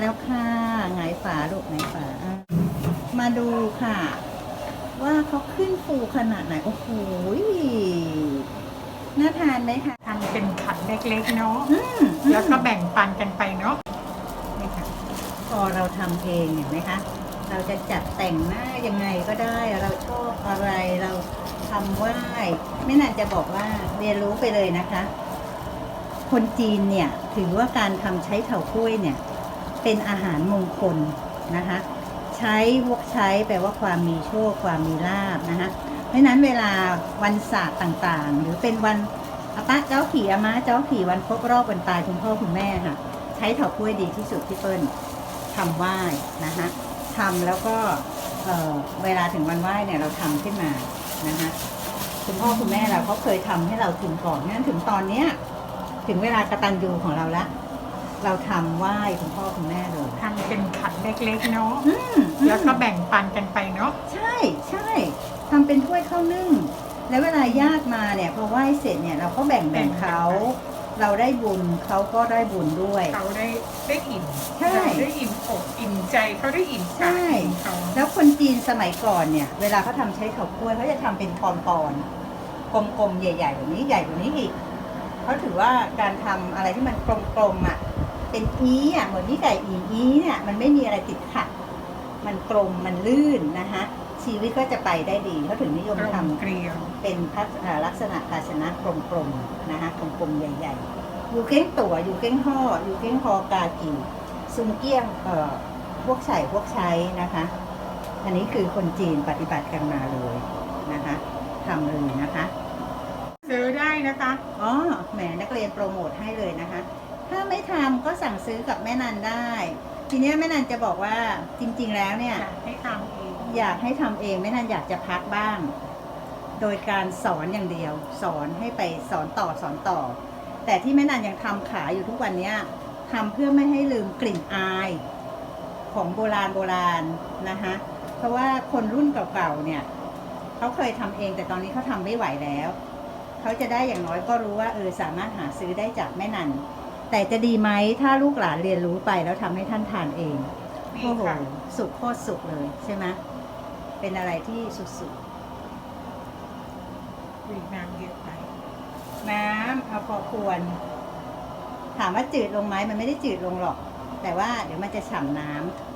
แล้วค่ะหงายฝาลูกหงายฝาอะมาดูค่ะ ว่าเขาขึ้นฟูขนาดไหน โอ้โหน่าทานไหมคะทำเป็นขันเล็กๆเนาะอืมแล้วก็แบ่งปันกันไปเนาะนี่ค่ะ พอเราทำเองเห็นไหมคะเราจะจัดแต่งหน้ายังไงก็ได้ เราชอบอะไรเราทำไหว้ไม่นานจะบอกว่าเรียนรู้ไปเลยนะคะ คนจีนเนี่ย ถือว่าการทำใช้เถาก้วยเนี่ย เป็นอาหารมงคลนะคะ ใช้วกใช้แปลว่าความมีโชคความมีลาบนะคะเพราะฉะนั้นเวลาวันศาสตร์ต่างๆ หรือเป็นวันอาปะเจ้าขี่อามาเจ้าขี่วันครบรอบวันตายคุณพ่อคุณแม่ค่ะ ใช้เถาก้วยดีที่สุดที่เปิ้ลทำไหว้นะคะทำแล้วก็เเวลาถึงวันไหว้เนี่ยเราทำขึ้นมานะคะคุณพ่อคุณแม่เราเขาเคยทำให้เรากินก่อนงั้นถึงตอนเนี้ยถึงเวลากระตันยูของเราละ เราทำไหว้คุณพ่อคุณแม่เลย ทำเป็นขันเล็กๆเนาะอืมอืมแล้วก็แบ่งปันกันไปเนาะใช่ใช่ทำเป็นถ้วยข้าวนึ่ง แล้วเวลาญาติมาเนี่ยพอไหว้เสร็จเนี่ยเราก็แบ่งแบ่งเขา เราได้บุญเขาก็ได้บุญด้วย เขาได้ได้อิ่มใช่เราได้อิ่มอกอิ่มใจเขาได้อิ่มใช่กายอิ่มเขาแล้วคนจีนสมัยก่อนเนี่ย เวลาเขาทำใช้ข้าวกล้วยเขาจะทำเป็นปอนๆกลมๆใหญ่ๆแบบนี้ใหญ่กว่านี้อีกเขาถือว่าการทำอะไรที่มันกลมๆอะ เป็นอีอะเหมือนนี่ไก่อีอีเนี่ยมันไม่มีอะไรติดขัด มันกลมมันลื่นนะคะชีวิตก็จะไปได้ดีเขาถึงนิยมกลทำมเกลียวเป็นพัฒอ่าลักษณะภาชนะกลมๆนะคะกลมๆใหญ่ๆ อยู่เก้งตัวอยู่เก้งห่ออยู่เก้งฮอกากีซุงเกี้ยงเอ่อพวกไฉพวกใช้นะคะ อันนี้คือคนจีนปฏิบัติกันมาเลยนะคะทำเลยนะคะ ซื้อได้นะคะ อ๋อแหมนักเรียนโปรโมทให้เลยนะคะ ถ้าไม่ทำก็สั่งซื้อกับแม่นันได้ ทีเนี้ยแม่นันจะบอกว่าจริง ๆ แล้วเนี่ยอยากให้ทำเองอยากให้ทำเองแม่นันอยากจะพักบ้าง โดยการสอนอย่างเดียว สอนให้ไปสอนต่อสอนต่อ แต่ที่แม่นันยังทำขายอยู่ทุกวันเนี้ยทำเพื่อไม่ให้ลืมกลิ่นอายของโบราณโบราณนะคะเพราะว่าคนรุ่นเก่าๆเนี่ยเขาเคยทำเองแต่ตอนนี้เขาทำไม่ไหวแล้ว เขาจะได้อย่างน้อยก็รู้ว่าเออสามารถหาซื้อได้จากแม่นัน แต่จะดีไหมถ้าลูกหลานเรียนรู้ไปแล้วทำให้ท่านทานเองนี่โอ้โหค่ะ สุกโคตรสุกเลยใช่ไหมเป็นอะไรที่สุดวีน้ำเยอะไปๆน้ำเอาพอควร ถามว่าจืดลงไหมมันไม่ได้จืดลงหรอก แต่ว่าเดี๋ยวมันจะฉ่ำน้ำ